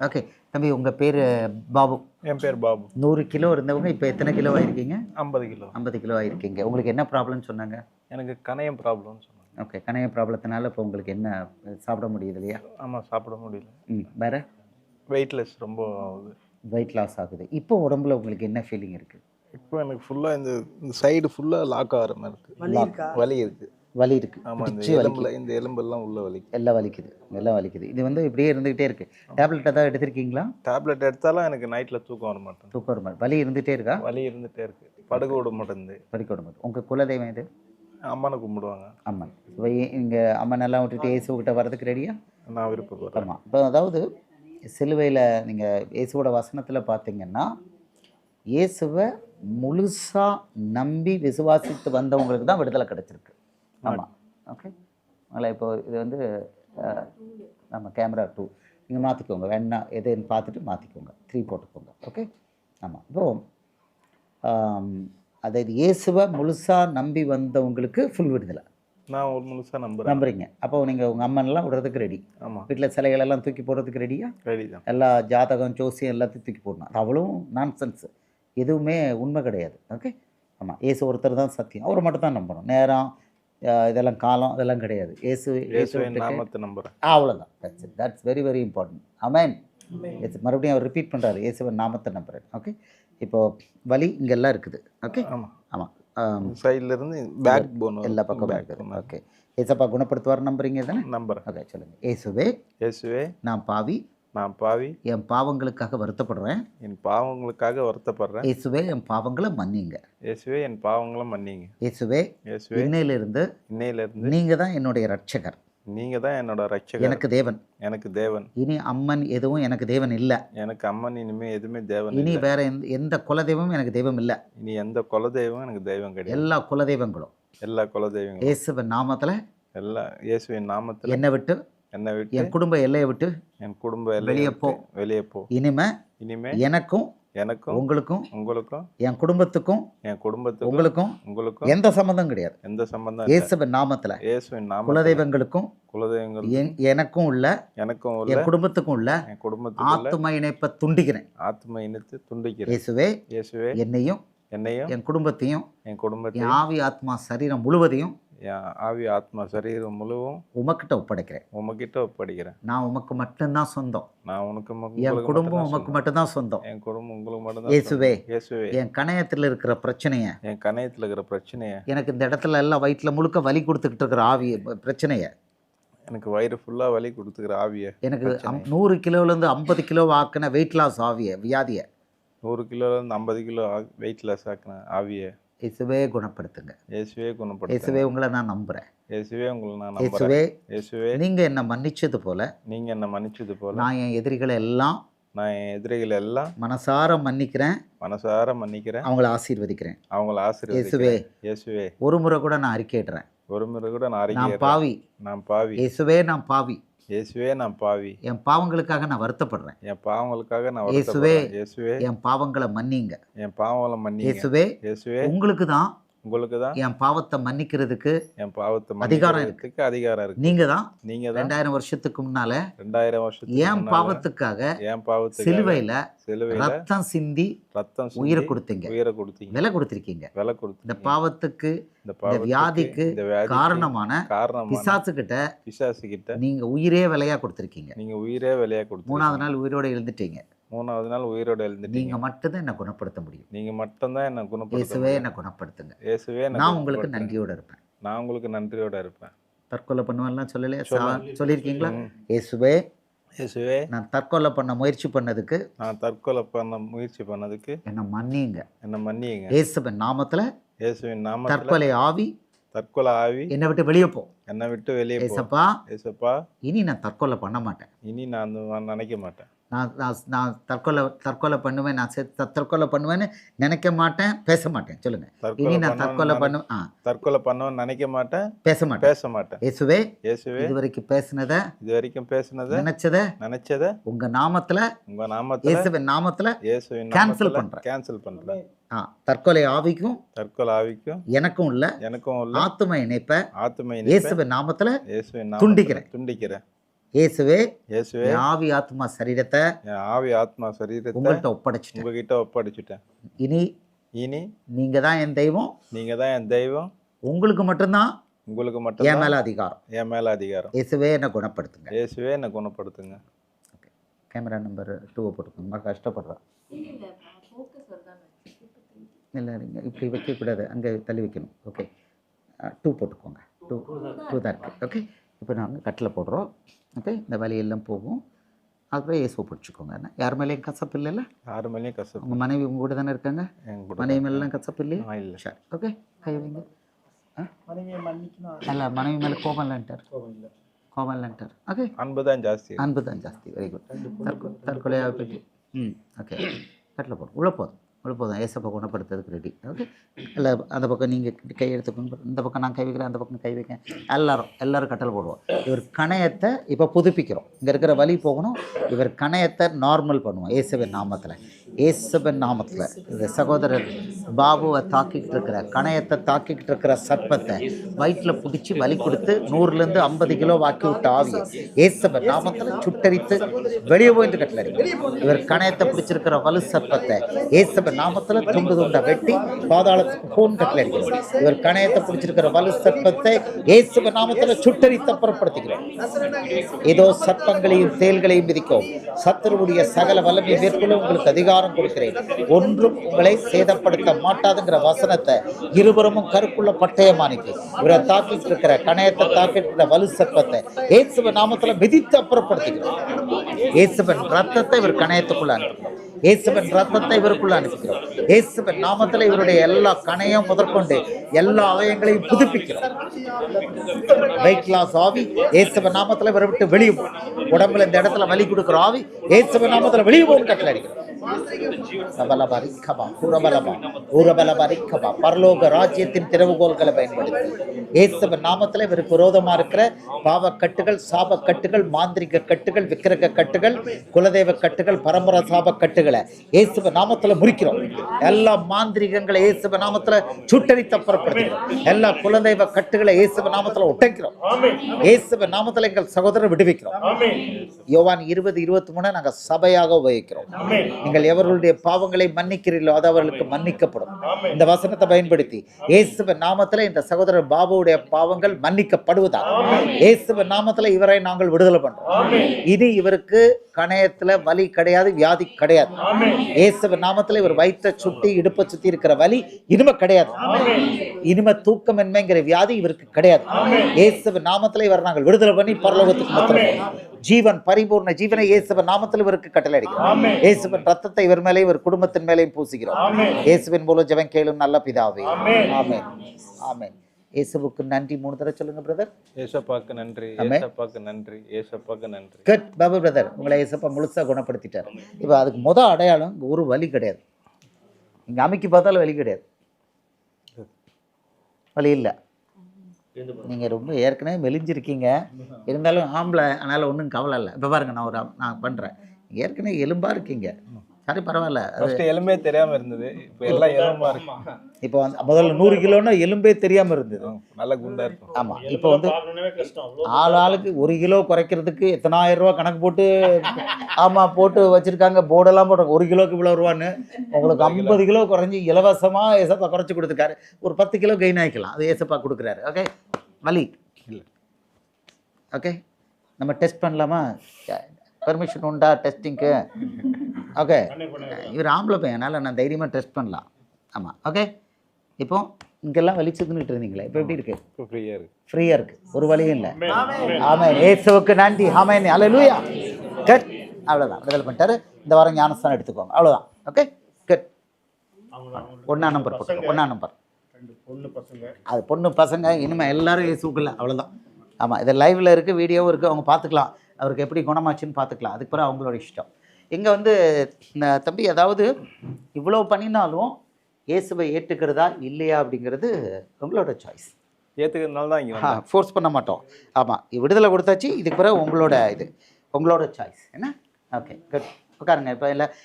Okay தம்பி உங்கள் பேர் பாபு. என் பேர் பாபு. நூறு கிலோ இருந்தவங்க இப்போ எத்தனை கிலோ ஆயிருக்கீங்க? ஐம்பது கிலோ. ஐம்பது கிலோ ஆயிருக்கீங்க. உங்களுக்கு என்ன ப்ராப்ளம்னு சொன்னாங்க? எனக்கு கணையம் ப்ராப்ளம்னு சொன்னாங்க. ஓகே கணைய ப்ராப்ளத்தினால இப்போ உங்களுக்கு என்ன சாப்பிட முடியுது இல்லையா? ஆமாம் சாப்பிட முடியல. ம். வேற? வெயிட்லெஸ் ரொம்ப ஆகுது. வெயிட் லாஸ் ஆகுது. இப்போ உடம்புல உங்களுக்கு என்ன ஃபீலிங் இருக்குது இப்போ எனக்கு ஃபுல்லாக இந்த சைடு ஃபுல்லாக லாக் ஆகிற மாதிரி இருக்கு. வலி இருக்கு. வலி இருக்கு. பிடிச்சு எலும்புல இந்த எலும்பெல்லாம் உள்ள வலி எல்லாம் வலிக்குது. எல்லாம் வலிக்குது. இது வந்து இப்படியே இருந்துகிட்டே இருக்கு. டேப்லெட் ஏதாவது எடுத்திருக்கீங்களா? டேப்லெட் எடுத்தாலும் எனக்கு நைட்டில் தூக்கம் வர மாட்டேன் தூக்கம் வர மாதிரி வலி இருந்துகிட்டே இருக்கா? வலி இருந்துகிட்டே இருக்கு. படுக்க விட மாட்டேங்குது. படிக்க விட மாட்டோம் உங்கள் குலதெய்வம் இது அம்மனை கும்பிடுவாங்க. அம்மன். இப்போ இங்கே அம்மன் எல்லாம் விட்டுட்டு இயேசுக்கிட்ட வர்றதுக்கு ரெடியா நான் விருப்பப்படுறேன். ஆமாம் இப்போ அதாவது சிலுவையில் நீங்கள் இயேசுவோட வசனத்தில் பார்த்தீங்கன்னா இயேசுவை முழுசாக நம்பி விசுவாசித்து வந்தவங்களுக்கு தான் விடுதலை கிடச்சிருக்கு. ஆமாம் ஓகே அதில் இப்போ இது வந்து நம்ம கேமரா டூ நீங்கள் மாற்றிக்கோங்க வேணா எதுன்னு பார்த்துட்டு மாற்றிக்கோங்க த்ரீ போட்டுக்கோங்க. ஓகே ஆமாம் இப்போ ஆம், அதாவது இயேசுவை முழுசாக நம்பி வந்தவங்களுக்கு ஃபுல் விடுதலை. நான் ஒரு முழுசாக நம்புகிறேன் நம்புறீங்க. அப்போ நீங்கள் உங்கள் அம்மன்லாம் விடுறதுக்கு ரெடி ஆமாம் வீட்டில் சிலைகள் எல்லாம் தூக்கி போடுறதுக்கு ரெடியா ரெடி தான். எல்லா ஜாதகம் ஜோசியம் எல்லாத்தையும் தூக்கி போடணும். அது அவ்வளவும் நான்சென்ஸ் எதுவுமே உண்மை கிடையாது. ஓகே ஆமாம் ஏசு ஒருத்தர் தான் சத்தியம். அவரை மட்டும் தான் நம்பணும். நேரம் இதெல்லாம் காலம் இதெல்லாம் கிடையாது. நாமத்தை நம்புகிறேன் அவ்வளோதான் that's that's very very important amen yes மறுபடியும் அவர் ரிப்பீட் பண்ணுறாரு இயேசுவன் நாமத்தை நம்புறேன். ஓகே இப்போ வலி இங்கெல்லாம் இருக்குது. ஓகே ஆமாம் ஆமாம் சைடில் இருந்து பேக் போன் எல்லா பக்கமும் இருக்குது. ஓகே ஏசப்பா குணப்படுத்துவார் நம்புறீங்க தானே நம்புகிறேன் ஓகே சொல்லுங்கள் ஏசுவே இயேசுவே. நான் பாவி நான் பாவி. என் பாவங்களுக்காக வருத்தப்படுறேன். என் பாவங்களுக்காக வருத்தப்படுறேன். இயேசுவே என் பாவங்களை மன்னிங்க. இயேசுவே என் பாவங்களை மன்னிங்க. இயேசுவே இயேசுவே இன்னையிலிருந்து இன்னையிலிருந்து நீங்க தான் என்னுடைய ரட்சகர் நீங்க தான் என்னோட ரட்சகர் எனக்கு தேவன். எனக்கு தேவன். இனி அம்மன் எதுவும் எனக்கு தேவன் இல்லை. எனக்கு அம்மன் இனிமே எதுவுமே தேவன் இனி வேற எந்த எந்த குலதெய்வமும் எனக்கு தெய்வம் இல்லை. இனி எந்த குலதெய்வம் எனக்கு தெய்வம் கிடையாது. எல்லா குலதெய்வங்களும். எல்லா குலதெய்வங்களும். இயேசுவின் நாமத்துல எல்லா இயேசுவின் நாமத்துல என்னை விட்டு என்னை விட்டு என் குடும்ப எல்லையை விட்டு என் குடும்ப வெளியே போ. வெளியே போ இனிமே இனிமே எனக்கும் எனக்கும் உங்களுக்கும் உங்களுக்கும் என் குடும்பத்துக்கும் என் குடும்பத்துக்கும் உங்களுக்கும் உங்களுக்கும் எந்த சம்பந்தம் கிடையாது எந்த சம்பந்தம் இல்லை. இயேசுவின் நாமத்துல இயேசுவின் நாமத்துல குலதெய்வங்களுக்கும் குலதெய்வங்கள் என்- எனக்கும் உள்ள எனக்கும் உள்ள என் குடும்பத்துக்கும் உள்ள என் குடும்பத்துக்குள்ள ஆத்தும இணைப்பை துண்டிக்கிறேன் ஆத்ம இனத்து துண்டிக்கிறேன் இயேசுவே இயேசுவே என்னையும் என்னையும் என் குடும்பத்தையும் என் குடும்பத்தையும் ஆவி ஆத்மா சரீரம் முழுவதையும் என் ஆவி ஆத்மா சரீரம் முழுவதும் உமக்கிட்ட ஒப்படைக்கிறேன். உமக்கிட்ட ஒப்படைக்கிறேன். நான் உமக்கு மட்டும்தான் சொந்தம். நான் உனக்கு என் குடும்பம் உமக்கு. மட்டும்தான் சொந்தம். என் குடும்பம் உங்களுக்கு மட்டும்தான் இயேசுவே. இயேசுவே. என் கணையத்தில் இருக்கிற பிரச்சனைய என் கணையத்தில் இருக்கிற பிரச்சனைய. எனக்கு இந்த இடத்துல எல்லாம் வயிற்றுல முழுக்க வலி கொடுத்துக்கிட்டு இருக்கிற ஆவி பிரச்சனைய. எனக்கு வயிறு ஃபுல்லாக வலி கொடுத்துக்கிற ஆவிய எனக்கு நூறு கிலோலேருந்து ஐம்பது கிலோ ஆக்கின வெயிட் லாஸ் ஆவிய வியாதிய. நூறு கிலோலேருந்து ஐம்பது கிலோ வெயிட் லெஸ் ஆக்கின ஆவிய. இயேசுவே குணப்படுத்துங்க. இயேசுவே குணப்படுத்த இயேசுவே உங்களை நான் நம்புறேன். இயேசுவே உங்களை நான் நம்புறேன். இயேசுவே இயேசுவே நீங்க என்ன மன்னிச்சது போல நீங்க என்ன மன்னிச்சது போல நான் என் எதிரிகளை எல்லாம் நான் என் எதிரிகளை எல்லாம் மனசார மன்னிக்கிறேன். மனசார மன்னிக்கிறேன். அவங்கள ஆசீர்வதிக்கிறேன். அவங்கள இயேசுவே ஆசீர்வதிக்கிறேன். இயேசுவே ஒரு முறை கூட நான் அறிக்கையிடுறேன். ஒரு முறை கூட நான் நான் அறிக்கை பாவி. நான் பாவி. இயேசுவே நான் பாவி. இயேசுவே நான் பாவி. என் பாவங்களுக்காக நான் வருத்தப்படுறேன். என் பாவங்களுக்காக நான் இயேசுவே. இயேசுவே. என் பாவங்களை மன்னிங்க. என் பாவங்களை மன்னிங்க. இயேசுவே இயேசுவே. உங்களுக்கு தான் உங்களுக்கு தான் என் பாவத்தை மன்னிக்கிறதுக்கு என் பாவத்தை அதிகாரம் மன்னிக்கிறதுக்கு அதிகாரம் இருக்கு. நீங்க தான் நீங்க தான் ரெண்டாயிரம் வருஷத்துக்கு முன்னால ரெண்டாயிரம் வருஷத்துக்கு என் பாவத்துக்காக என் பாவத்துக்கு சிலுவையில சிலுவையில ரத்தம் சிந்தி ரத்தம் உயிரை கொடுத்தீங்க. உயிரை கொடுத்தீங்க. விலை கொடுத்திருக்கீங்க. விலை இந்த கொடுத்தீங்க பாவத்துக்கு இந்த இந்த வியாதிக்கு இந்த காரணமான காரணமான பிசாசு கிட்ட பிசாசு கிட்ட நீங்க உயிரே விலையா கொடுத்திருக்கீங்க. நீங்க உயிரே விலையா கொடுத்தீங்க மூணாவது நாள் உயிரோட எழுந்துட்டீங்க. மூணாவது நாள் உயிரோட எழுந்துட்டீங்க. நீங்க மட்டும்தான் என்ன குணப்படுத்த முடியும். நீங்க மட்டும்தான் என்ன குணப்படுத்த இயேசுவே. என்ன குணப்படுத்துங்க. இயேசுவே நான் உங்களுக்கு. நன்றியோட இருப்பேன். நான் உங்களுக்கு நன்றியோட இருப்பேன். தற்கொலை பண்ணுவேன்லாம் சொல்லலையா. சொல்லியிருக்கீங்களா. இயேசுவே இயேசுவே. நான் தற்கொலை பண்ண முயற்சி பண்ணதுக்கு நான் தற்கொலை பண்ண முயற்சி பண்ணதுக்கு என்னை மன்னிங்க என்ன மன்னியுங்க. இயேசுவின் நாமத்துல இயேசுவின் நாமத்துல தற்கொலை ஆவி தற்கொலை ஆவி என்னை விட்டு வெளியே போ. என்னை விட்டு வெளியே போ. ஏசப்பா ஏசப்பா. இனி நான் தற்கொலை பண்ண மாட்டேன். இனி நான் நினைக்க மாட்டேன். நான் நான் நான் தற்கொலை தற்கொலை பண்ணுவேன் நான் செத் தற்கொலை பண்ணுவேன்னு நினைக்க மாட்டேன் பேச மாட்டேன். சொல்லுங்க. இனி நான் தற்கொலை பண்ண பண்ணுவேன் ஆ. தற்கொலை பண்ணவன் நினைக்க மாட்டேன் பேச மாட்டேன். பேச மாட்டேன். இயேசுவே இயேசுவே இது வரைக்கும் பேசினத இது வரைக்கும் பேசுனதை நினைச்சத நினைச்சதை உங்க நாமத்துல உங்க நாமத்துல இயேசுவின் நாமத்துல இயேசுவின் நாமத்துல பண்றேன். கேன்சல் பண்றேன். ஆ தற்கொலை ஆவிக்கும் தற்கொலை ஆவிக்கும் எனக்கும் உள்ள எனக்கும் உள்ள ஆத்தும இணைப்ப ஆத்துமை இயேசுவின் நாமத்துல இயேசுவின் துண்டிக்கிறேன். துண்டிக்கிறேன். இயேசுவே இயேசுவே என் ஆவி ஆத்மா சரீரத்தை என் ஆவி ஆத்மா சரீரத்தை உங்கள்கிட்ட ஒப்படைச்சிட்டேன். உங்ககிட்ட ஒப்படைச்சிட்டேன். இனி இனி நீங்கள் தான் என் தெய்வம் நீங்க தான் என் தெய்வம் உங்களுக்கு மட்டும்தான் உங்களுக்கு என் மட்டும் மேலே அதிகாரம். என் மேல அதிகாரம். இயேசுவே என்னை குணப்படுத்துங்க. இயேசுவே என்னை குணப்படுத்துங்க. கேமரா நம்பர் டூவை போட்டுக்கோங்க கஷ்டப்படுறேன் இல்லை நீங்கள் இப்படி வைக்கக்கூடாது. அங்கே தள்ளி வைக்கணும். ஓகே டூ போட்டுக்கோங்க. டூ டூ தான் இருக்குது ஓகே இப்போ நாங்கள் கட்டில் போடுறோம். ஓகே இந்த வலியெல்லாம் போகும். அப்புறம் ஏசோ பிடிச்சிக்கோங்க. என்ன? யார் மேலேயும் கசப்பு இல்லைல்ல? யாரு மேலேயும் கஷ்டம் உங்கள் மனைவி உங்க கூட தானே இருக்காங்க? மனைவி மேலாம் கசப்பு இல்லையா? இல்ல. சரி. ஓகே கை வைங்க. அல்ல மனைவி மேலே கோபம் இல்லைன்ட்டார் கோபம் இல்லை. கோபம் இல்லைன்ட்டார் ஓகே அன்பு தான் ஜாஸ்தி. அன்பு தான் ஜாஸ்தி வெரி குட் தற்கொ தற்கொலையாக போயிட்டு. ம். ஓகே கட்டில் போதும் உள்ள போதும். அவ்வளோ போதும். ஏசப்பா குணப்படுத்துறதுக்கு ரெடி ஓகே இல்லை அந்த பக்கம் நீங்கள் கை எடுத்து இந்த பக்கம் நான் கை வைக்கிறேன் அந்த பக்கம் கை வைக்கிறேன். எல்லாரும் எல்லோரும் கட்டல் போடுவோம். இவர் கணையத்தை இப்போ புதுப்பிக்கிறோம். இங்கே இருக்கிற வழி போகணும். இவர் கணையத்தை நார்மல் பண்ணுவோம். இயேசுவின் நாமத்தில். ஏசபன் நாமத்தில். இந்த சகோதரர் பாபுவை தாக்கிட்டு இருக்கிற கணையத்தை தாக்கிக்கிட்டு இருக்கிற சர்ப்பத்தை வயிற்றில் பிடிச்சி வலி கொடுத்து நூறுலேருந்து ஐம்பது கிலோ வாக்கி விட்ட ஆவியை ஏசபன் நாமத்தில் சுட்டரித்து வெளியே போயிட்டு கட்டலடி இவர் கணையத்தை பிடிச்சிருக்கிற வலு சர்ப்பத்தை ஏசபன் நாமத்தில் துண்டு துண்டை வெட்டி பாதாளத்துக்கு போன் கட்டலடிக்கிறோம் இவர் கணையத்தை பிடிச்சிருக்கிற வலு சர்ப்பத்தை ஏசபன் நாமத்தில் சுட்டரித்த புறப்படுத்துகிறோம். ஏதோ சர்ப்பங்களையும் தேள்களையும் விதிக்கும் சத்துருவுடைய சகல வல்லமை மேற்கொள்ள உங்களுக்கு அதிகாரம் கொடுக்கிறேன். ஒன்றும் உங்களை சேதப்படுத்த மாட்டாதுங்கிற வசனத்தை இருவரும் கருப்புள்ள பட்டயமானிக்கு. இவரை தாக்கிட்டு இருக்கிற கணையத்தை தாக்கிட்டு இருக்கிற வலு சர்ப்பத்தை இயேசுவ நாமத்துல விதித்து அப்புறப்படுத்திக்கிறோம் இயேசுவன் ரத்தத்தை இவர் கணையத்துக்குள்ள அனுப்புகிறோம். இயேசுவன் ரத்தத்தை இவருக்குள்ள அனுப்புகிறோம். இயேசுவன் நாமத்துல இவருடைய எல்லா கணையும் முதற்கொண்டு எல்லா அவயங்களையும் புதுப்பிக்கிறோம். வெயிட் ஆவி ஏசவ நாமத்துல இவரை விட்டு வெளியே உடம்புல இந்த இடத்துல வலி கொடுக்குற ஆவி ஏசவ நாமத்துல வெளியே போகும் அடிக்கிறோம் பரலோக ராஜ்யத்தின் திறவுகோல்களை பயன்படுத்தி. ஏசவ நாமத்துல இவருக்கு விரோதமா இருக்கிற பாவ கட்டுகள் சாப கட்டுகள் மாந்திரிக கட்டுகள் விக்கிரக கட்டுகள் குலதெய்வ கட்டுகள் பரம்பரை சாப கட்டுகளை ஏசுவ நாமத்துல முறிக்கிறோம். எல்லா மாந்திரிகங்களை ஏசுவ நாமத்துல சுட்டரித்த அப்புறப்படுத்துகிறோம் எல்லா குலதெய்வ கட்டுகளை இயேசுவ நாமத்துல ஒட்டைக்கிறோம். இயேசுவ நாமத்துல எங்கள் சகோதரர் விடுவிக்கிறோம். யோவான் இருபது இருபத்தி மூணு நாங்க சபையாக உபயோகிக்கிறோம். நீங்கள் எவர்களுடைய பாவங்களை மன்னிக்கிறீர்களோ அது அவர்களுக்கு மன்னிக்கப்படும். இந்த வசனத்தை பயன்படுத்தி இயேசுவின் நாமத்துல இந்த சகோதரர் பாபுவுடைய பாவங்கள் மன்னிக்கப்படுவதாக. இயேசுவின் நாமத்துல இவரை நாங்கள் விடுதலை பண்றோம். இனி இவருக்கு கணையத்துல வலி கிடையாது வியாதி கிடையாது. இயேசுவின் நாமத்துல இவர் வயிற்ற சுட்டி இடுப்பை சுத்தி இருக்கிற வலி இனிமே கிடையாது. இனிமே தூக்கமின்மைங்கிற வியாதி இவருக்கு கிடையாது. இயேசுவின் நாமத்துல இவர் நாங்கள் விடுதலை பண்ணி பரலோகத்துக்கு மாத்திரம். ஜீவன் பரிபூர்ண ஜீவனை இயேசுவின் நாமத்தில் இவருக்கு கட்டளை அடிக்கிறோம் இயேசுவின் ரத்தத்தை இவர் மேலே இவர் குடும்பத்தின் மேலேயும் பூசுகிறோம். இயேசுவின் மூலம் ஜெபம் கேளும் நல்ல பிதாவே. ஆமென். ஆமென். இயேசுவுக்கு நன்றி. மூணு தடவை சொல்லுங்க பிரதர். ஏசப்பாக்கு நன்றி. ஏசப்பாக்கு நன்றி. ஏசப்பாக்கு நன்றி. கட் பாபு பிரதர். உங்களை இயேசப்பா முழுசா குணப்படுத்திட்டார். இப்போ அதுக்கு முத அடையாளம் இங்க ஒரு வலி கிடையாது. இங்க அமைக்கி பார்த்தாலும் வலி கிடையாது. வலி இல்லை. நீங்க ரொம்ப ஏற்கனவே மெலிஞ்சிருக்கீங்க. இருந்தாலும் ஆம்பளை அதனால ஒன்றும் கவலை இல்லை. இப்போ பாருங்க நான் ஒரு நான் பண்றேன். ஏற்கனவே எலும்பா இருக்கீங்க. சரி பரவாயில்ல. ஃபர்ஸ்ட் எலும்பே தெரியாம இருந்தது. இப்போ எல்லாம் எலும்பா இருக்கு. இப்போ வந்து முதல்ல நூறு கிலோன்னா எலும்பே தெரியாம இருந்தது. நல்ல குண்டா இருக்கும். ஆமா இப்போ வந்து ஆள் ஆளுக்கு ஒரு கிலோ குறைக்கிறதுக்கு எத்தனாயிரம் ரூபா கணக்கு போட்டு ஆமா போட்டு வச்சிருக்காங்க. போர்டெல்லாம் போட்டு ஒரு கிலோக்கு இவ்வளோ ரூபான்னு. உங்களுக்கு ஐம்பது கிலோ. குறைஞ்சி இலவசமா ஏசப்பா குறைச்சி கொடுத்துருக்காரு. ஒரு பத்து கிலோ கெயின் ஆகிக்கலாம் அது ஏசப்பா கொடுக்குறாரு. ஓகே வலி இல்ல. ஓகே நம்ம டெஸ்ட் பண்ணலாமா? பெர்மிஷன் உண்டா டெஸ்டிங்க்கு ஓகே இவர் ஆம்பளை பையனால நான் தைரியமாக டெஸ்ட் பண்ணலாம். ஆமாம் ஓகே இப்போ இங்கெல்லாம் வலிச்சுதுன்னுட்டு இருந்தீங்களே இப்போ எப்படி இருக்கு? இப்போ ஃப்ரீயா இருக்கு. ஃப்ரீயா இருக்கு. ஒரு வழியும் இல்லை. ஆமென் இயேசுவுக்கு நன்றி. ஆமென் அல்லேலூயா கட் அவ்வளவுதான். விடுதலை பண்ணிட்டாரு. இந்த வாரம் ஞானஸ்தானம் எடுத்துக்கோங்க. அவ்வளவுதான். ஓகே கட் ஒண்ணா நம்பர் போட்டு ஒண்ணா நம்பர். ரெண்டு பொண்ணு பசங்க. அது பொண்ணு பசங்க இனிமேல் எல்லாரும் இயேசுக்குள்ள அவ்வளவுதான். ஆமாம் இது லைவ்ல இருக்கு வீடியோவும் இருக்கு. அவங்க பார்த்துக்கலாம். அவருக்கு எப்படி குணமாச்சுன்னு பார்த்துக்கலாம். அதுக்கு பிறகு அவங்களோட இஷ்டம். இங்கே வந்து தம்பி அதாவது இவ்வளோ பண்ணினாலும் இயேசுவை ஏற்றுக்கிறதா இல்லையா அப்படிங்கிறது உங்களோட சாய்ஸ் ஏத்துக்கிறதுனால தான் இங்க. ஃபோர்ஸ் பண்ண மாட்டோம். ஆமாம் விடுதலை கொடுத்தாச்சு இதுக்கு பிறகு உங்களோட இது உங்களோட சாய்ஸ் என்ன? ஓகே குட் உட்காருங்க. இப்போ இல்லை